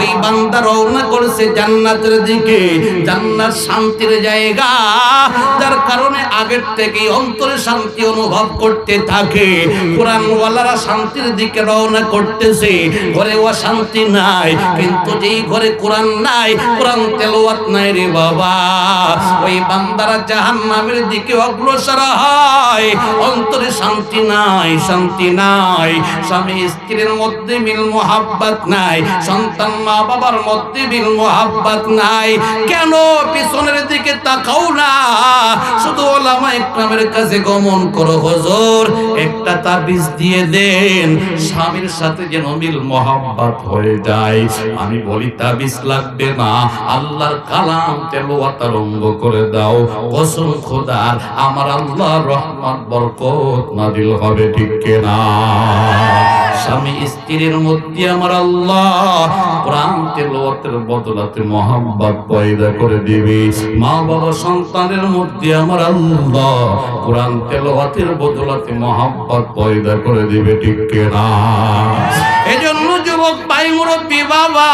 ওই বান্দা রওনা জান্নাতের দিকে। জান্নাত শান্তির জায়গা। যার কারণে আগের থেকেই অন্তরে শান্তি অনুভব করতে থাকে। কোরআন ওয়ালারা শান্তির দিকে রওনা করতেছে। ঘরে অশান্তি নাই, কিন্তু যেই ঘরে কোরআন নাই, কোরআন তেলাওয়াত নাই রে বাবা। ওই বান্দারা জাহান্নামের দিকে অগ্রসর হয়। অন্তরে শান্তি নাই শান্তি নাই। স্বামী স্ত্রীর মধ্যে মিল মোহাব্বত নাই, সন্তান মা বাবার মধ্যে মিল মোহাব্বত নাই। কেন পিছনের দিকে তাকাও না? শুধু ওলামা কাছে গমন করো একটা তাবিজ দিয়ে দেন, স্বামীর সাথে যেন মিল মোহাব্বত হয়ে যায়। আমি বলি, তাবিজ লাগবে না, আল্লাহর কালাম তেলাওয়াত আরম্ভ করে দাও। কসম খোদার, আমার আল্লাহ রহমত বরকত নাজিল হবে, ঠিক কিনা? স্বামী স্ত্রীর মধ্যে আমার আল্লাহ কোরআন তেলাওয়াতের বদলাতে মোহাম্মত পয়দা করে দিবে। মা বাবা সন্তানের মধ্যে আমার আল্লাহ কোরআন তেলাওয়াতের বদলাতে মোহাম্মত পয়দা করে দিবে, ঠিক কিনা? এজন্য যুবক ভাই মুরব্বী বাবা,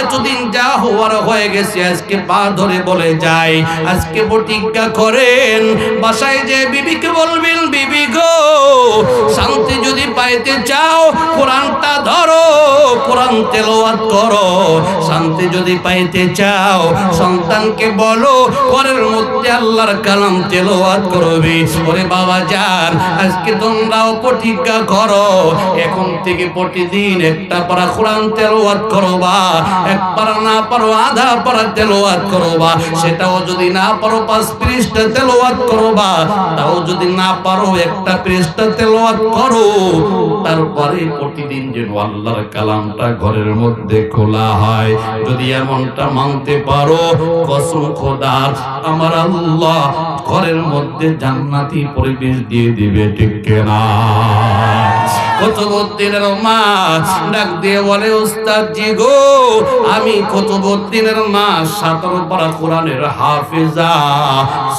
এতদিন যা হওয়ার হয়ে গেছে, আজকে পা ধরে বলে যাই। আজকে প্রতিজ্ঞা করেন, বাসায় যে বিবিকে বলবেন, বিবি গো, শান্তি যদি পাইতে চাও, কোরআনটা ধরো। কোরআন তেলাওয়াত করো, শান্তি যদি পাইতে চাও, সন্তানকে বলো, ঘরের মধ্যে আল্লাহর কালাম তেলাওয়াত করবে। ওরে বাবা যান, আজকে তোমরাও প্রতিজ্ঞা করো, এখন থেকে প্রতিদিন একটা পারা কোরআন তেলাওয়াত করবা একবার না পারো, আধা পারা তেলাওয়াত করবা। সেটাও যদি না পারো, পাঁচ পৃষ্ঠা তেলাওয়াত করবা। তাও যদি না পারো, একটা পৃষ্ঠা তেলাওয়াত করো। তারপরে প্রতিদিন যেন আল্লাহর কালামটা ঘরের মধ্যে খোলা হয়। যদি এমনটা মানতে পারো, কসম খোদার, আমার আল্লাহ ঘরের মধ্যে জান্নাতি পরিবেশ দিয়ে দিবে, ঠিক কেনা? কত দিনের মা ডাক দিয়ে বলে উস্তাদ জি গো, আমি কত দিনের মা সাতর পারা কোরআনের হাফিজা।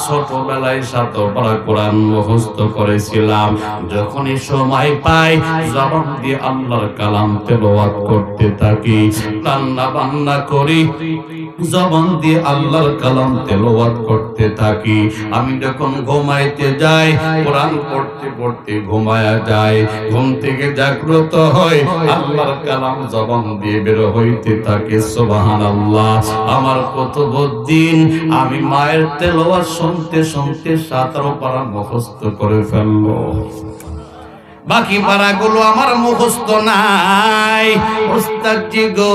ছোটবেলায় সাতর পারা কোরআন মুখস্থ করেছিলাম। যখনই সময় পাই, জবান দিয়ে আল্লাহর কালাম তেলাওয়াত করতে থাকি। রান্না বান্না করি জবান দিয়ে আল্লাহর কালাম তেলাওয়াত করতে থাকি। আমি যখন ঘুমাইতে যাই, কোরআন পড়তে পড়তে ঘুমায়া যায় ঘুম থেকে জাগ্রত হয় আল্লাহর কালাম জবান দিয়ে বের হইতে থাকে। সুবহানাল্লাহ, আমার কত দিন আমি মায়ের তেলাওয়াত শুনতে শুনতে সাতারো পারা মুখস্থ করে ফেলল। বাকি পাড়াগুলো আমার মুখস্থ নাই। ওস্তাদজি গো,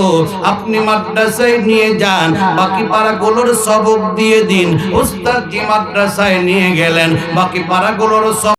আপনি মাদ্রাসায় নিয়ে যান, বাকি পাড়াগুলোর সবক দিয়ে দিন। ওস্তাদজি মাদ্রাসায় নিয়ে গেলেন, বাকি পাড়াগুলোর সব